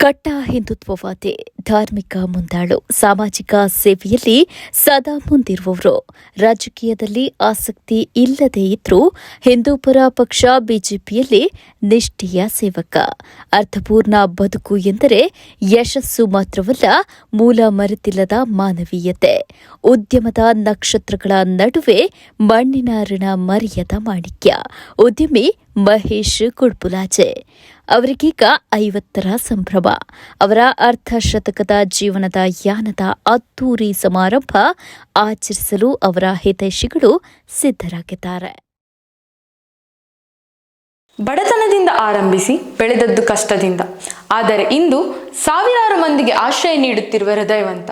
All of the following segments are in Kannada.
ಕಟ್ಟ ಹಿಂದುತ್ವವಾದಿ ಧಾರ್ಮಿಕ ಮುಂದಾಳು ಸಾಮಾಜಿಕ ಸೇವೆಯಲ್ಲಿ ಸದಾ ಮುಂದಿರುವವರು. ರಾಜಕೀಯದಲ್ಲಿ ಆಸಕ್ತಿ ಇಲ್ಲದೇ ಇದ್ರೂ ಹಿಂದೂಪರ ಪಕ್ಷ ಬಿಜೆಪಿಯಲ್ಲಿ ನಿಷ್ಠೆಯ ಸೇವಕ. ಅರ್ಥಪೂರ್ಣ ಬದುಕು ಎಂದರೆ ಯಶಸ್ಸು ಮಾತ್ರವಲ್ಲ ಮೂಲ ಮರೆತಿಲ್ಲದ ಮಾನವೀಯತೆ. ಉದ್ಯಮದ ನಕ್ಷತ್ರಗಳ ನಡುವೆ ಮಣ್ಣಿನ ಋಣ ಮರೆಯದ ಮಾಣಿಕ್ಯ. ಉದ್ಯಮಿ ಮಹೇಶ್ ಕುಡ್ಪುಲಾಜೆ ಅವರಿಗೀಗ ಐವತ್ತರ ಸಂಭ್ರಮ. ಅವರ ಅರ್ಧಶತಕದ ಜೀವನದ ಯಾನದ ಅದ್ದೂರಿ ಸಮಾರಂಭ ಆಚರಿಸಲು ಅವರ ಹಿತೈಷಿಗಳು ಸಿದ್ಧರಾಗಿದ್ದಾರೆ. ಬಡತನದಿಂದ ಆರಂಭಿಸಿ ಬೆಳೆದದ್ದು ಕಷ್ಟದಿಂದ. ಆದರೆ ಇಂದು ಸಾವಿರಾರು ಮಂದಿಗೆ ಆಶ್ರಯ ನೀಡುತ್ತಿರುವ ಹೃದಯವಂತ.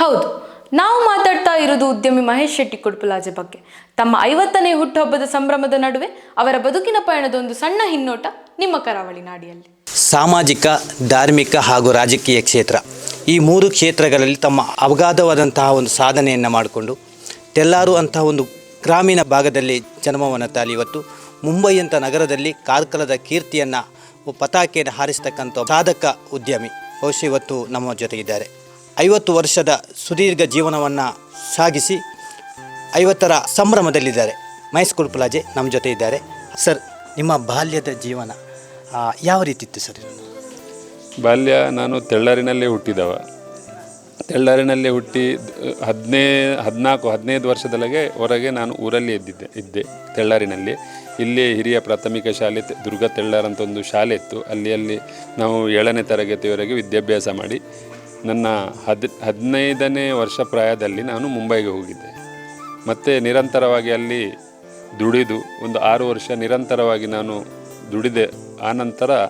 ಹೌದು, ನಾವು ಮಾತಾಡ್ತಾ ಇರೋದು ಉದ್ಯಮಿ ಮಹೇಶ್ ಶೆಟ್ಟಿ ಕುಡ್ಪುಲಾಜೆ ಬಗ್ಗೆ. ತಮ್ಮ ಐವತ್ತನೇ ಹುಟ್ಟುಹಬ್ಬದ ಸಂಭ್ರಮದ ನಡುವೆ ಅವರ ಬದುಕಿನ ಪಯಣದ ಒಂದು ಸಣ್ಣ ಹಿನ್ನೋಟ ನಿಮ್ಮ ಕರಾವಳಿ ನಾಡಿಯಲ್ಲಿ. ಸಾಮಾಜಿಕ, ಧಾರ್ಮಿಕ ಹಾಗೂ ರಾಜಕೀಯ ಕ್ಷೇತ್ರ. ಈ ಮೂರು ಕ್ಷೇತ್ರಗಳಲ್ಲಿ ತಮ್ಮ ಅವಗಾಧವಾದಂತಹ ಒಂದು ಸಾಧನೆಯನ್ನು ಮಾಡಿಕೊಂಡು, ತೆಲ್ಲಾರು ಅಂತಹ ಒಂದು ಗ್ರಾಮೀಣ ಭಾಗದಲ್ಲಿ ಜನ್ಮವನ್ನು ತಾಳಿ ಇವತ್ತು ಮುಂಬೈ ಅಂತ ನಗರದಲ್ಲಿ ಕಾರ್ಕಳದ ಕೀರ್ತಿಯನ್ನು ಪತಾಕೆಯನ್ನು ಹಾರಿಸ್ತಕ್ಕಂಥ ಸಾಧಕ ಉದ್ಯಮಿ. ಬಹುಶಃ ಇವತ್ತು ನಮ್ಮ ಜೊತೆಗಿದ್ದಾರೆ. ಐವತ್ತು ವರ್ಷದ ಸುದೀರ್ಘ ಜೀವನವನ್ನು ಸಾಗಿಸಿ ಐವತ್ತರ ಸಂಭ್ರಮದಲ್ಲಿದ್ದಾರೆ. ಮಹೇಶ್ ಕುಲ್ಪಲಾಜೆ ನಮ್ಮ ಜೊತೆ ಇದ್ದಾರೆ ಸರ್, ನಿಮ್ಮ ಬಾಲ್ಯದ ಜೀವನ. ಯಾವ ರೀತಿ ಇತ್ತು ಸರ್? ಬಾಲ್ಯ ನಾನು ತೆಳ್ಳರಿನಲ್ಲೇ ಹುಟ್ಟಿದವ. ತೆಳ್ಳರಿನಲ್ಲೇ ಹುಟ್ಟಿ ಹದಿನೇ, ಹದಿನಾಲ್ಕು, ಹದಿನೈದು ವರ್ಷದೊಳಗೆ ಹೊರಗೆ ನಾನು ಊರಲ್ಲಿ ಇದ್ದಿದ್ದೆ ಇದ್ದೆ ತೆಳ್ಳರಿನಲ್ಲಿ. ಇಲ್ಲಿ ಹಿರಿಯ ಪ್ರಾಥಮಿಕ ಶಾಲೆ ದುರ್ಗ ತೆಳ್ಳರ್ ಅಂತ ಒಂದು ಶಾಲೆ ಇತ್ತು. ಅಲ್ಲಿ ಅಲ್ಲಿ ನಾವು ಏಳನೇ ತರಗತಿಯವರೆಗೆ ವಿದ್ಯಾಭ್ಯಾಸ ಮಾಡಿ ನನ್ನ ಹದ್, ಹದಿನೈದನೇ ವರ್ಷ ಪ್ರಾಯದಲ್ಲಿ ನಾನು ಮುಂಬೈಗೆ ಹೋಗಿದ್ದೆ. ಮತ್ತು ನಿರಂತರವಾಗಿ ಅಲ್ಲಿ ದುಡಿದು ಒಂದು ಆರು ವರ್ಷ ನಿರಂತರವಾಗಿ ನಾನು ದುಡಿದೆ ಆನಂತರ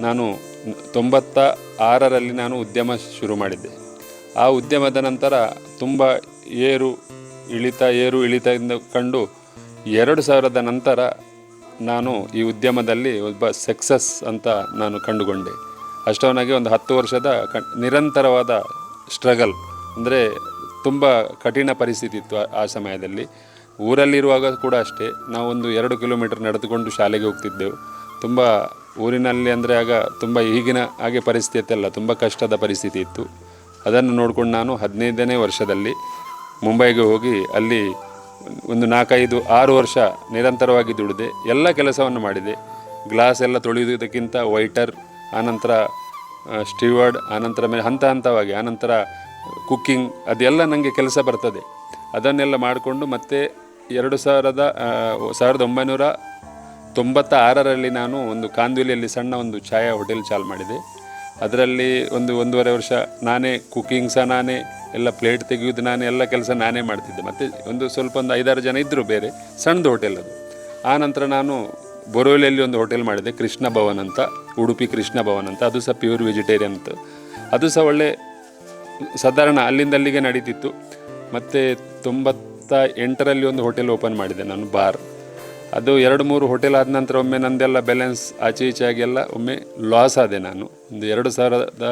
ನಾನು ತೊಂಬತ್ತ ಆರರಲ್ಲಿ ನಾನು ಉದ್ಯಮ ಶುರು ಮಾಡಿದ್ದೆ. ಆ ಉದ್ಯಮದ ನಂತರ ತುಂಬ ಏರು ಇಳಿತ ಏರು ಇಳಿತ ಎಂದು ಕಂಡು ಎರಡು ಸಾವಿರದ ನಂತರ ನಾನು ಈ ಉದ್ಯಮದಲ್ಲಿ ಒಬ್ಬ ಸಕ್ಸಸ್ ಅಂತ ನಾನು ಕಂಡುಕೊಂಡೆ. ಅಷ್ಟವನಾಗಿ ಒಂದು ಹತ್ತು ವರ್ಷದ ಕ ನಿರಂತರವಾದ ಸ್ಟ್ರಗಲ್ ಅಂದರೆ ತುಂಬ ಕಠಿಣ ಪರಿಸ್ಥಿತಿ ಇತ್ತು ಆ- ಆ ಸಮಯದಲ್ಲಿ. ಊರಲ್ಲಿರುವಾಗ ಕೂಡ ಅಷ್ಟೇ. ನಾವೊಂದು ಎರಡು ಕಿಲೋಮೀಟರ್ ನಡೆದುಕೊಂಡು ಶಾಲೆಗೆ ಹೋಗ್ತಿದ್ದೆವು. ತುಂಬ ಊರಿನಲ್ಲಿ ಅಂದರೆ ಆಗ ತುಂಬ ಈಗಿನ ಹಾಗೆ ಪರಿಸ್ಥಿತಿ ಅಲ್ಲ, ತುಂಬ ಕಷ್ಟದ ಪರಿಸ್ಥಿತಿ ಇತ್ತು. ಅದನ್ನು ನೋಡಿಕೊಂಡು ನಾನು ಹದಿನೈದನೇ ವರ್ಷದಲ್ಲಿ ಮುಂಬೈಗೆ ಹೋಗಿ ಅಲ್ಲಿ ಒಂದು ನಾಲ್ಕೈದು, ಆರು ವರ್ಷ ನಿರಂತರವಾಗಿ ದುಡಿದೆ. ಎಲ್ಲ ಕೆಲಸವನ್ನು ಮಾಡಿದೆ. ಗ್ಲಾಸ್ ಎಲ್ಲ ತೊಳೆಯುವುದಕ್ಕಿಂತ ವೈಟರ್, ಆನಂತರ ಸ್ಟೀವರ್ಡ್, ಆನಂತರ ಮೇಲೆ ಹಂತ ಹಂತವಾಗಿ, ಆನಂತರ ಕುಕ್ಕಿಂಗ್, ಅದೆಲ್ಲ ನನಗೆ ಕೆಲಸ ಬರ್ತದೆ. ಅದನ್ನೆಲ್ಲ ಮಾಡಿಕೊಂಡು ಮತ್ತೆ ಎರಡು ಸಾವಿರದ ಸಾವಿರದ ಒಂಬೈನೂರ ತೊಂಬತ್ತ ಆರರಲ್ಲಿ ನಾನು ಒಂದು ಕಾಂದಿವಲಿಯಲ್ಲಿ ಸಣ್ಣ ಒಂದು ಛಾಯಾ ಹೋಟೆಲ್ ಚಾಲು ಮಾಡಿದೆ. ಅದರಲ್ಲಿ ಒಂದು ಒಂದೂವರೆ ವರ್ಷ ನಾನೇ ಕುಕ್ಕಿಂಗ್ ಸಹ ನಾನೇ, ಎಲ್ಲ ಪ್ಲೇಟ್ ತೆಗೆಯೋದು ನಾನೇ, ಎಲ್ಲ ಕೆಲಸ ನಾನೇ ಮಾಡ್ತಿದ್ದೆ. ಮತ್ತು ಒಂದು ಸ್ವಲ್ಪ ಒಂದು ಐದಾರು ಜನ ಇದ್ದರು ಬೇರೆ, ಸಣ್ಣದು ಹೋಟೆಲ್ ಅದು. ಆ ನಂತರ ನಾನು ಬೊರೋಲಿಯಲ್ಲಿ ಒಂದು ಹೋಟೆಲ್ ಮಾಡಿದೆ, ಕೃಷ್ಣ ಭವನ್ ಅಂತ, ಉಡುಪಿ ಕೃಷ್ಣ ಭವನ್ ಅಂತ. ಅದು ಸಹ ಪ್ಯೂರ್ ವೆಜಿಟೇರಿಯನ್ ಅಂತ ಅದು ಸಹ ಒಳ್ಳೆ ಸಾಧಾರಣ ಅಲ್ಲಿಂದ ಅಲ್ಲಿಗೆ ನಡೀತಿತ್ತು. ಮತ್ತು ತೊಂಬತ್ತ ಎಂಟರಲ್ಲಿ ಒಂದು ಹೋಟೆಲ್ ಓಪನ್ ಮಾಡಿದೆ ನಾನು, ಬಾರ್. ಅದು ಎರಡು ಮೂರು ಹೋಟೆಲ್ ಆದ ನಂತರ ಒಮ್ಮೆ ನಂದೆಲ್ಲ ಬ್ಯಾಲೆನ್ಸ್ ಆಚೆ ಈಚೆ ಆಗಿ ಎಲ್ಲ ಒಮ್ಮೆ ಲಾಸ್ ಆದೆ ನಾನು. ಒಂದು ಎರಡು ಸಾವಿರದ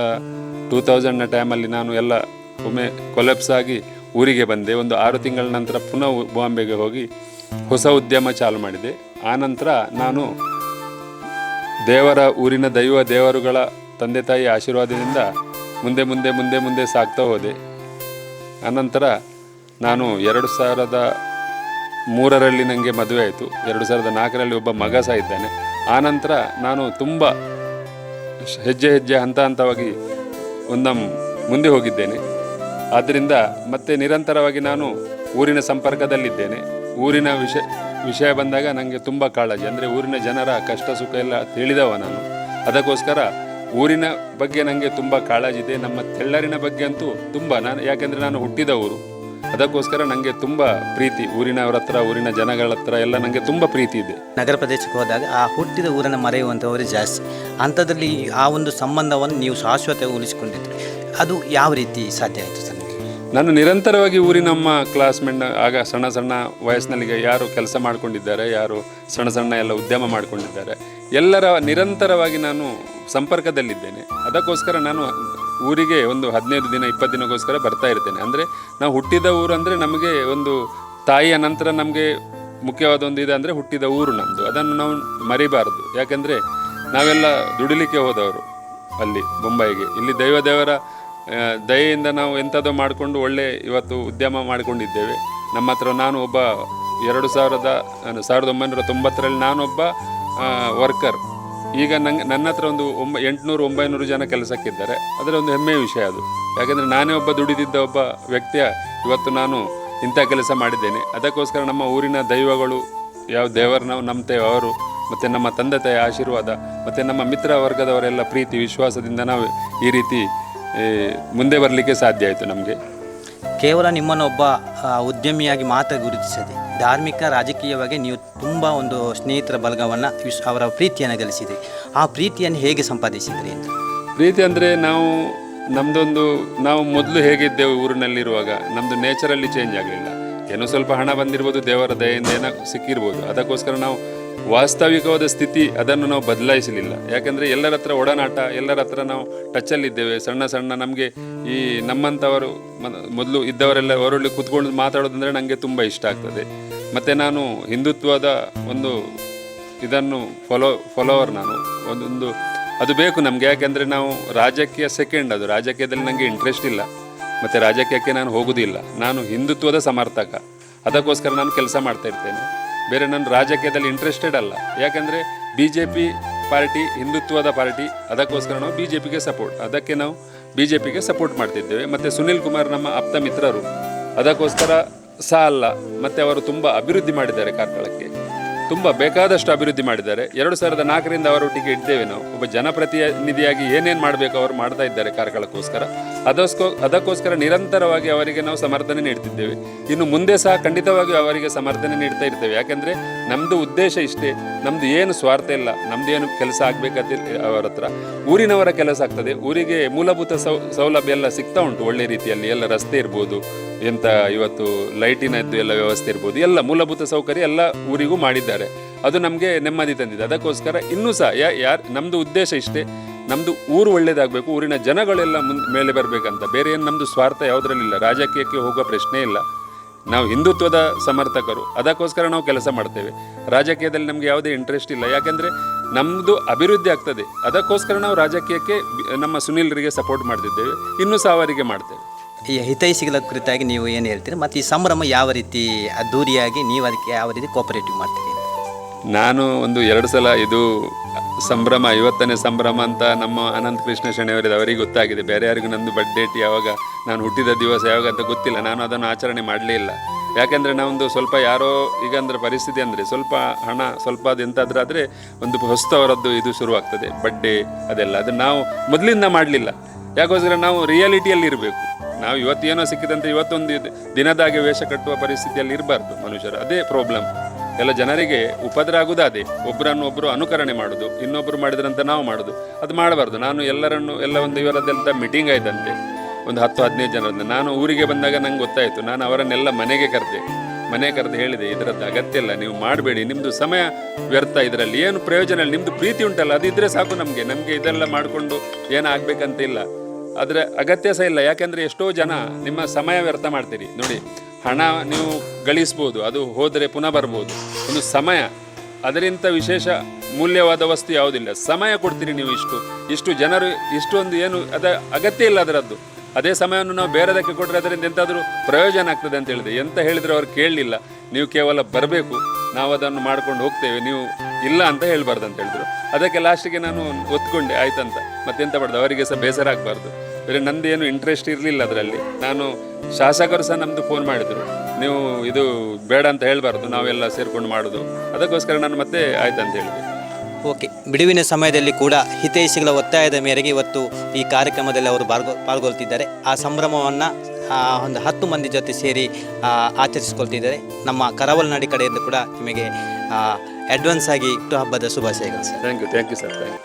ಟೂ ತೌಸಂಡ್ನ ಟೈಮಲ್ಲಿ ನಾನು ಎಲ್ಲ ಒಮ್ಮೆ ಕೊಲೆಪ್ಸ್ ಆಗಿ ಊರಿಗೆ ಬಂದೆ. ಒಂದು ಆರು ತಿಂಗಳ ನಂತರ ಪುನಃ ಬಾಂಬೆಗೆ ಹೋಗಿ ಹೊಸ ಉದ್ಯಮ ಚಾಲು ಮಾಡಿದೆ. ಆನಂತರ ನಾನು ದೇವರ ಊರಿನ ದೈವ ದೇವರುಗಳ ತಂದೆ ತಾಯಿ ಆಶೀರ್ವಾದದಿಂದ ಮುಂದೆ ಮುಂದೆ ಮುಂದೆ ಮುಂದೆ ಸಾಗ್ತಾ ಹೋದೆ. ಆನಂತರ ನಾನು ಎರಡು ಸಾವಿರದ ಮೂರರಲ್ಲಿ ನನಗೆ ಮದುವೆ ಆಯಿತು. ಎರಡು ಸಾವಿರದ ನಾಲ್ಕರಲ್ಲಿ ಒಬ್ಬ ಮಗ ಸಹ ಇದ್ದಾನೆ. ಆನಂತರ ನಾನು ತುಂಬ ಹೆಜ್ಜೆ ಹೆಜ್ಜೆ ಹಂತ ಹಂತವಾಗಿ ಒಂದು ಮುಂದೆ ಹೋಗಿದ್ದೇನೆ. ಆದ್ದರಿಂದ ಮತ್ತೆ ನಿರಂತರವಾಗಿ ನಾನು ಊರಿನ ಸಂಪರ್ಕದಲ್ಲಿದ್ದೇನೆ. ಊರಿನ ವಿಷಯ ವಿಷಯ ಬಂದಾಗ ನನಗೆ ತುಂಬ ಕಾಳಜಿ. ಅಂದರೆ ಊರಿನ ಜನರ ಕಷ್ಟ ಸುಖ ಎಲ್ಲ ತಿಳಿದವ ನಾನು. ಅದಕ್ಕೋಸ್ಕರ ಊರಿನ ಬಗ್ಗೆ ನನಗೆ ತುಂಬ ಕಾಳಜಿ ಇದೆ. ನಮ್ಮ ತೆಳ್ಳರಿನ ಬಗ್ಗೆ ಅಂತೂ ತುಂಬ. ನಾನು ಯಾಕೆಂದರೆ ನಾನು ಹುಟ್ಟಿದ ಊರು. ಅದಕ್ಕೋಸ್ಕರ ನನಗೆ ತುಂಬ ಪ್ರೀತಿ. ಊರಿನವರ ಹತ್ರ ಊರಿನ ಜನಗಳ ಹತ್ರ ಎಲ್ಲ ನನಗೆ ತುಂಬ ಪ್ರೀತಿ ಇದೆ. ನಗರ ಪ್ರದೇಶಕ್ಕೆ ಹೋದಾಗ ಆ ಹುಟ್ಟಿದ ಊರನ್ನು ಮರೆಯುವಂಥವರು ಜಾಸ್ತಿ. ಅಂಥದ್ರಲ್ಲಿ ಆ ಒಂದು ಸಂಬಂಧವನ್ನು ನೀವು ಶಾಶ್ವತ ಉಳಿಸಿಕೊಂಡಿದ್ರಿ ಅದು ಯಾವ ರೀತಿ ಸಾಧ್ಯ ಆಯಿತು ಸರ್ ನಾನು ನಿರಂತರವಾಗಿ ಊರಿನಮ್ಮ ಕ್ಲಾಸ್ಮೇಟ್ ಆಗ ಸಣ್ಣ ಸಣ್ಣ ವಯಸ್ಸಿನಲ್ಲಿ ಯಾರು ಕೆಲಸ ಮಾಡ್ಕೊಂಡಿದ್ದಾರೆ ಯಾರು ಸಣ್ಣ ಸಣ್ಣ ಎಲ್ಲ ಉದ್ಯಮ ಮಾಡ್ಕೊಂಡಿದ್ದಾರೆ. ಎಲ್ಲರ ನಿರಂತರವಾಗಿ ನಾನು ಸಂಪರ್ಕದಲ್ಲಿದ್ದೇನೆ. ಅದಕ್ಕೋಸ್ಕರ ನಾನು ಊರಿಗೆ ಒಂದು ಹದಿನೈದು ದಿನ, ಇಪ್ಪತ್ತು ದಿನಕ್ಕೋಸ್ಕರ ಬರ್ತಾ ಇರ್ತೇನೆ. ಅಂದರೆ ನಾವು ಹುಟ್ಟಿದ ಊರು ಅಂದರೆ ನಮಗೆ ಒಂದು ತಾಯಿಯ ನಂತರ ನಮಗೆ ಮುಖ್ಯವಾದ ಒಂದು ಇದು ಅಂದರೆ ಹುಟ್ಟಿದ ಊರು ನಮ್ಮದು ಅದನ್ನು ನಾವು ಮರಿಬಾರದು. ಯಾಕೆಂದರೆ ನಾವೆಲ್ಲ ದುಡಿಲಿಕ್ಕೆ ಹೋದವರು ಅಲ್ಲಿ, ಮುಂಬೈಗೆ. ಇಲ್ಲಿ ದೈವ ದೇವರ ದಯೆಯಿಂದ ನಾವು ಎಂಥದೋ ಮಾಡಿಕೊಂಡು ಒಳ್ಳೆ ಇವತ್ತು ಉದ್ಯಮ ಮಾಡಿಕೊಂಡಿದ್ದೇವೆ. ನಮ್ಮ ಹತ್ರ ನಾನು ಒಬ್ಬ ಎರಡು ಸಾವಿರದ ಸಾವಿರದ ಒಂಬೈನೂರ ತೊಂಬತ್ತರಲ್ಲಿ ನಾನೊಬ್ಬ ವರ್ಕರ್ ಈಗ ನಂಗೆ ನನ್ನ ಹತ್ರ ಒಂದು ಒಂಬ ಎಂಟುನೂರು, ಒಂಬೈನೂರು ಜನ ಕೆಲಸಕ್ಕಿದ್ದಾರೆ. ಅದರ ಒಂದು ಹೆಮ್ಮೆಯ ವಿಷಯ ಅದು. ಯಾಕೆಂದರೆ ನಾನೇ ಒಬ್ಬ ದುಡಿದಿದ್ದ ಒಬ್ಬ ವ್ಯಕ್ತಿಯ ಇವತ್ತು ನಾನು ಇಂಥ ಕೆಲಸ ಮಾಡಿದ್ದೇನೆ. ಅದಕ್ಕೋಸ್ಕರ ನಮ್ಮ ಊರಿನ ದೈವಗಳು, ಯಾವ ದೇವರು ನಾವು ನಂಬ್ತೇವೆ ಅವರು, ಮತ್ತು ನಮ್ಮ ತಂದೆ ತಾಯಿ ಆಶೀರ್ವಾದ, ಮತ್ತು ನಮ್ಮ ಮಿತ್ರ ವರ್ಗದವರೆಲ್ಲ ಪ್ರೀತಿ, ವಿಶ್ವಾಸದಿಂದ ನಾವು ಈ ರೀತಿ ಮುಂದೆ ಬರಲಿಕ್ಕೆ ಸಾಧ್ಯ ಆಯಿತು ನಮಗೆ. ಕೇವಲ ನಿಮ್ಮನ್ನು ಒಬ್ಬ ಉದ್ಯಮಿಯಾಗಿ ಮಾತ್ರ ಗುರುತಿಸದೆ, ಧಾರ್ಮಿಕ ರಾಜಕೀಯವಾಗಿ ನೀವು ತುಂಬ ಒಂದು ಸ್ನೇಹಿತರ ಬಲಗವನ್ನು ಅವರ ಪ್ರೀತಿಯನ್ನು ಗಳಿಸಿದೆ ಆ ಪ್ರೀತಿಯನ್ನು ಹೇಗೆ ಸಂಪಾದಿಸಿದ್ರಿ ಅಂತ? ಪ್ರೀತಿ ಅಂದರೆ ನಾವು ನಮ್ಮದೊಂದು ನಾವು ಮೊದಲು ಹೇಗಿದ್ದೆವು ಊರಿನಲ್ಲಿರುವಾಗ ನಮ್ಮದು ನೇಚರಲ್ಲಿ ಚೇಂಜ್ ಆಗಲಿಲ್ಲ. ಏನೋ ಸ್ವಲ್ಪ ಹಣ ಬಂದಿರ್ಬೋದು, ದೇವರ ದಯೆಯಿಂದ ಏನೋ ಸಿಕ್ಕಿರ್ಬೋದು. ಅದಕ್ಕೋಸ್ಕರ ನಾವು ವಾಸ್ತವಿಕವಾದ ಸ್ಥಿತಿ, ಅದನ್ನು ನಾವು ಬದಲಾಯಿಸಲಿಲ್ಲ. ಯಾಕಂದರೆ ಎಲ್ಲರ ಹತ್ರ ಒಡನಾಟ, ಎಲ್ಲರ ಹತ್ರ ನಾವು ಟಚ್ಚಲ್ಲಿದ್ದೇವೆ ಸಣ್ಣ ಸಣ್ಣ ನಮಗೆ ಈ ನಮ್ಮಂಥವರು ಮೊದಲು ಇದ್ದವರೆಲ್ಲ ಅವರಲ್ಲಿ ಕೂತ್ಕೊಂಡು ಮಾತಾಡೋದಂದರೆ ನನಗೆ ತುಂಬ ಇಷ್ಟ ಆಗ್ತದೆ. ಮತ್ತು ನಾನು ಹಿಂದುತ್ವದ ಒಂದು ಇದನ್ನು ಫಾಲೋ ಫಾಲೋವರ್ ನಾನು. ಒಂದೊಂದು, ಅದು ಬೇಕು ನಮಗೆ. ಯಾಕೆಂದರೆ ನಾವು ರಾಜಕೀಯ ಸೆಕೆಂಡ್ ಅದು. ರಾಜಕೀಯದಲ್ಲಿ ನನಗೆ ಇಂಟ್ರೆಸ್ಟ್ ಇಲ್ಲ. ಮತ್ತು ರಾಜಕೀಯಕ್ಕೆ ನಾನು ಹೋಗುವುದಿಲ್ಲ ನಾನು ಹಿಂದುತ್ವದ ಸಮರ್ಥಕ. ಅದಕ್ಕೋಸ್ಕರ ನಾನು ಕೆಲಸ ಮಾಡ್ತಾ ಇರ್ತೇನೆ. ಬೇರೆ ನಾನು ರಾಜಕೀಯದಲ್ಲಿ ಇಂಟ್ರೆಸ್ಟೆಡ್ ಅಲ್ಲ. ಯಾಕಂದರೆ ಬಿ ಜೆ ಪಿ ಪಾರ್ಟಿ ಹಿಂದುತ್ವದ ಪಾರ್ಟಿ ಅದಕ್ಕೋಸ್ಕರ ನಾವು ಬಿ ಜೆ ಪಿಗೆ ಸಪೋರ್ಟ್ ಅದಕ್ಕೆ ನಾವು ಬಿ ಜೆ ಪಿಗೆ ಸಪೋರ್ಟ್ ಮಾಡ್ತಿದ್ದೇವೆ. ಮತ್ತು ಸುನಿಲ್ ಕುಮಾರ್ ನಮ್ಮ ಆಪ್ತ ಮಿತ್ರರು. ಅದಕ್ಕೋಸ್ಕರ ಸಹ ಅಲ್ಲ. ಮತ್ತು ಅವರು ತುಂಬ ಅಭಿವೃದ್ಧಿ ಮಾಡಿದ್ದಾರೆ ಕಾರ್ಕಳಕ್ಕೆ. ತುಂಬ ಬೇಕಾದಷ್ಟು ಅಭಿವೃದ್ಧಿ ಮಾಡಿದ್ದಾರೆ. ಎರಡು ಸಾವಿರದ ನಾಲ್ಕರಿಂದ ಅವರೊಟ್ಟಿಗೆ ಇದ್ದೇವೆ ನಾವು. ಒಬ್ಬ ಜನಪ್ರತಿನಿಧಿಯಾಗಿ ಏನೇನು ಮಾಡಬೇಕು ಅವರು ಮಾಡ್ತಾ ಇದ್ದಾರೆ ಕಾರ್ಕಳಕ್ಕೋಸ್ಕರ. ಅದಕ್ಕೋ ಅದಕ್ಕೋಸ್ಕರ ನಿರಂತರವಾಗಿ ಅವರಿಗೆ ನಾವು ಸಮರ್ಥನೆ ನೀಡ್ತಿದ್ದೇವೆ. ಇನ್ನು ಮುಂದೆ ಸಹ ಖಂಡಿತವಾಗಿ ಅವರಿಗೆ ಸಮರ್ಥನೆ ನೀಡ್ತಾ ಇರ್ತೇವೆ. ಯಾಕೆಂದರೆ ನಮ್ಮದು ಉದ್ದೇಶ ಇಷ್ಟೇ. ನಮ್ಮದು ಏನು ಸ್ವಾರ್ಥ ಇಲ್ಲ. ನಮ್ಮದು ಏನು ಕೆಲಸ ಆಗಬೇಕಂತ ಅವರ ಹತ್ರ. ಊರಿನವರ ಕೆಲಸ ಆಗ್ತದೆ. ಊರಿಗೆ ಮೂಲಭೂತ ಸೌ ಸೌಲಭ್ಯ ಎಲ್ಲ ಸಿಗ್ತಾ ಉಂಟು ಒಳ್ಳೆ ರೀತಿಯಲ್ಲಿ. ಎಲ್ಲ ರಸ್ತೆ ಇರ್ಬೋದು. ಎಂತ ಇವತ್ತು ಲೈಟಿನದ್ದು ಎಲ್ಲ ವ್ಯವಸ್ಥೆ ಇರ್ಬೋದು. ಎಲ್ಲ ಮೂಲಭೂತ ಸೌಕರ್ಯ ಎಲ್ಲ ಊರಿಗೂ ಮಾಡಿದ್ದಾರೆ. ಅದು ನಮಗೆ ನೆಮ್ಮದಿ ತಂದಿದೆ. ಅದಕ್ಕೋಸ್ಕರ ಇನ್ನೂ ಸಹ ಯಾ ಯಾರು ನಮ್ಮದು ಉದ್ದೇಶ ಇಷ್ಟೇ. ನಮ್ಮದು ಊರು ಒಳ್ಳೇದಾಗಬೇಕು ಊರಿನ ಜನಗಳೆಲ್ಲ ಮುಂದೆ ಮೇಲೆ ಬರಬೇಕಂತ. ಬೇರೆ ಏನು ನಮ್ಮದು ಸ್ವಾರ್ಥ ಯಾವುದರಲ್ಲಿಲ್ಲ ರಾಜಕೀಯಕ್ಕೆ ಹೋಗೋ ಪ್ರಶ್ನೆ ಇಲ್ಲ. ನಾವು ಹಿಂದುತ್ವದ ಸಮರ್ಥಕರು. ಅದಕ್ಕೋಸ್ಕರ ನಾವು ಕೆಲಸ ಮಾಡ್ತೇವೆ. ರಾಜಕೀಯದಲ್ಲಿ ನಮಗೆ ಯಾವುದೇ ಇಂಟ್ರೆಸ್ಟ್ ಇಲ್ಲ. ಯಾಕೆಂದರೆ ನಮ್ಮದು ಅಭಿವೃದ್ಧಿ ಆಗ್ತದೆ. ಅದಕ್ಕೋಸ್ಕರ ನಾವು ರಾಜಕೀಯಕ್ಕೆ ನಮ್ಮ ಸುನೀಲ್ರಿಗೆ ಸಪೋರ್ಟ್ ಮಾಡ್ತಿದ್ದೇವೆ. ಇನ್ನೂ ಸಹ ಅವರಿಗೆ ಮಾಡ್ತೇವೆ. ಈ ಹಿತೈಷಿಗಳ ಕುರಿತಾಗಿ ನೀವು ಏನು ಹೇಳ್ತೀರಿ? ಮತ್ತು ಈ ಸಂಭ್ರಮ ಯಾವ ರೀತಿ ಅದ್ದೂರಿಯಾಗಿ ನೀವು ಅದಕ್ಕೆ ಯಾವ ರೀತಿ ಕೋಪರೇಟಿವ್ ಮಾಡ್ತೀರಿ? ನಾನು ಒಂದು ಎರಡು ಸಲ ಇದು ಸಂಭ್ರಮ, ಐವತ್ತನೇ ಸಂಭ್ರಮ ಅಂತ ನಮ್ಮ ಅನಂತ ಕೃಷ್ಣ ಶೆಣಿಯವರಿದೆ ಅವರಿಗೆ ಗೊತ್ತಾಗಿದೆ. ಬೇರೆ ಯಾರಿಗೂ ನಂದು ಬರ್ತ್ ಡೇಟ್ ಯಾವಾಗ, ನಾನು ಹುಟ್ಟಿದ ದಿವಸ ಯಾವಾಗ ಅಂತ ಗೊತ್ತಿಲ್ಲ. ನಾನು ಅದನ್ನು ಆಚರಣೆ ಮಾಡಲೇ ಇಲ್ಲ. ಯಾಕೆಂದರೆ ನಾವೊಂದು ಸ್ವಲ್ಪ ಯಾರೋ ಈಗ ಅಂದರೆ ಪರಿಸ್ಥಿತಿ ಅಂದರೆ ಸ್ವಲ್ಪ ಹಣ, ಸ್ವಲ್ಪ ಅದು ಎಂತಾದ್ರಾದರೆ ಒಂದು ಹೊಸ್ತವರದ್ದು ಇದು ಶುರುವಾಗ್ತದೆ ಬಡ್ಡೆ ಅದೆಲ್ಲ. ಅದು ನಾವು ಮೊದಲಿಂದ ಮಾಡಲಿಲ್ಲ. ಯಾಕೋಸ್ಕರ ನಾವು ರಿಯಾಲಿಟಿಯಲ್ಲಿ ಇರಬೇಕು. ನಾವು ಇವತ್ತೇನೋ ಸಿಕ್ಕಿದಂತೆ ಇವತ್ತೊಂದು ದಿನದಾಗೆ ವೇಷ ಕಟ್ಟುವ ಪರಿಸ್ಥಿತಿಯಲ್ಲಿ ಇರಬಾರ್ದು ಮನುಷ್ಯರು. ಅದೇ ಪ್ರಾಬ್ಲಮ್ ಎಲ್ಲ ಜನರಿಗೆ ಉಪದ್ರ ಆಗುದು ಅದೇ ಒಬ್ಬರನ್ನು ಒಬ್ಬರು ಅನುಕರಣೆ ಮಾಡುದು ಇನ್ನೊಬ್ಬರು ಮಾಡಿದ್ರಂತ ನಾವು ಮಾಡುದು. ಅದು ಮಾಡಬಾರ್ದು. ನಾನು ಎಲ್ಲರನ್ನು, ಎಲ್ಲ ಒಂದು ಇವರದ್ದೆಲ್ಲ ಮೀಟಿಂಗ್ ಆಯ್ತಂತೆ. ಒಂದು ಹತ್ತು, ಹದಿನೈದು ಜನರದ್ದು ನಾನು ಊರಿಗೆ ಬಂದಾಗ ನಂಗೆ ಗೊತ್ತಾಯಿತು. ನಾನು ಅವರನ್ನೆಲ್ಲ ಮನೆಗೆ ಕರೆದೆ. ಮನೆ ಕರೆದು ಹೇಳಿದೆ, ಇದರದ್ದು ಅಗತ್ಯ ಇಲ್ಲ, ನೀವು ಮಾಡಬೇಡಿ. ನಿಮ್ಮದು ಸಮಯ ವ್ಯರ್ಥ. ಇದರಲ್ಲಿ ಏನು ಪ್ರಯೋಜನ ಇಲ್ಲ. ನಿಮ್ಮದು ಪ್ರೀತಿ ಉಂಟಲ್ಲ, ಅದು ಇದ್ರೆ ಸಾಕು ನಮಗೆ. ನಮಗೆ ಇದೆಲ್ಲ ಮಾಡಿಕೊಂಡು ಏನಾಗಬೇಕಂತ ಇಲ್ಲ. ಆದರೆ ಅಗತ್ಯ ಸಹ ಇಲ್ಲ. ಯಾಕೆಂದರೆ ಎಷ್ಟೋ ಜನ ನಿಮ್ಮ ಸಮಯ ವ್ಯರ್ಥ ಮಾಡ್ತೀರಿ. ನೋಡಿ ಹಣ ನೀವು ಗಳಿಸ್ಬೋದು, ಅದು ಹೋದರೆ ಪುನಃ ಬರ್ಬೋದು. ಒಂದು ಸಮಯ, ಅದರಿಂದ ವಿಶೇಷ ಮೂಲ್ಯವಾದ ವಸ್ತು ಯಾವುದಿಲ್ಲ. ಸಮಯ ಕೊಡ್ತೀರಿ ನೀವು ಇಷ್ಟು. ಇಷ್ಟು ಜನರು, ಇಷ್ಟೊಂದು ಏನು, ಅದ ಅಗತ್ಯ ಇಲ್ಲ ಅದರದ್ದು. ಅದೇ ಸಮಯವನ್ನು ನಾವು ಬೇರೆದಕ್ಕೆ ಕೊಟ್ಟರೆ ಅದರಿಂದ ಎಂತಾದರೂ ಪ್ರಯೋಜನ ಆಗ್ತದೆ ಅಂತ ಹೇಳಿದೆ. ಎಂತ ಹೇಳಿದ್ರು ಅವ್ರು ಕೇಳಲಿಲ್ಲ. ನೀವು ಕೇವಲ ಬರಬೇಕು. ನಾವು ಅದನ್ನು ಮಾಡ್ಕೊಂಡು ಹೋಗ್ತೇವೆ. ನೀವು ಇಲ್ಲ ಅಂತ ಹೇಳಬಾರ್ದು ಅಂತ ಹೇಳಿದ್ರು. ಅದಕ್ಕೆ ಲಾಸ್ಟಿಗೆ ನಾನು ಒತ್ಕೊಂಡೆ, ಆಯ್ತಂತ. ಮತ್ತೆಂತ ಮಾಡ್ದು? ಅವರಿಗೆ ಸಹ ಬೇಸರ ಆಗಬಾರ್ದು. ಬೇರೆ ಏನು ಇಂಟ್ರೆಸ್ಟ್ ಇರಲಿಲ್ಲ ಅದರಲ್ಲಿ. ನಾನು ಶಾಸಕರು ಸಹ ನಮ್ಮದು ಫೋನ್ ಮಾಡಿದರು. ನೀವು ಇದು ಬೇಡ ಅಂತ ಹೇಳಬಾರ್ದು ನಾವೆಲ್ಲ ಸೇರ್ಕೊಂಡು ಮಾಡೋದು. ಅದಕ್ಕೋಸ್ಕರ ನಾನು ಮತ್ತೆ ಆಯ್ತಂತ ಹೇಳಿದೆ. ಓಕೆ ಬಿಡುವಿನ ಸಮಯದಲ್ಲಿ ಕೂಡ ಹಿತೈಷಿಗಳ ಒತ್ತಾಯದ ಮೇರೆಗೆ ಇವತ್ತು ಈ ಕಾರ್ಯಕ್ರಮದಲ್ಲಿ ಅವರು ಪಾಲ್ಗೊ ಪಾಲ್ಗೊಳ್ತಿದ್ದಾರೆ. ಆ ಸಂಭ್ರಮವನ್ನು ಒಂದು ಹತ್ತು ಮಂದಿ ಜೊತೆ ಸೇರಿ ಆಚರಿಸಿಕೊಳ್ತಿದ್ದಾರೆ. ನಮ್ಮ ಕರಾವಲ್ ನಾಡಿ ಕಡೆಯಿಂದ ಕೂಡ ನಿಮಗೆ ಅಡ್ವಾನ್ಸ್ ಆಗಿ ಹುಟ್ಟುಹಬ್ಬದ ಶುಭಾಶಯಗಳು sir. Thank you thank you sir thank you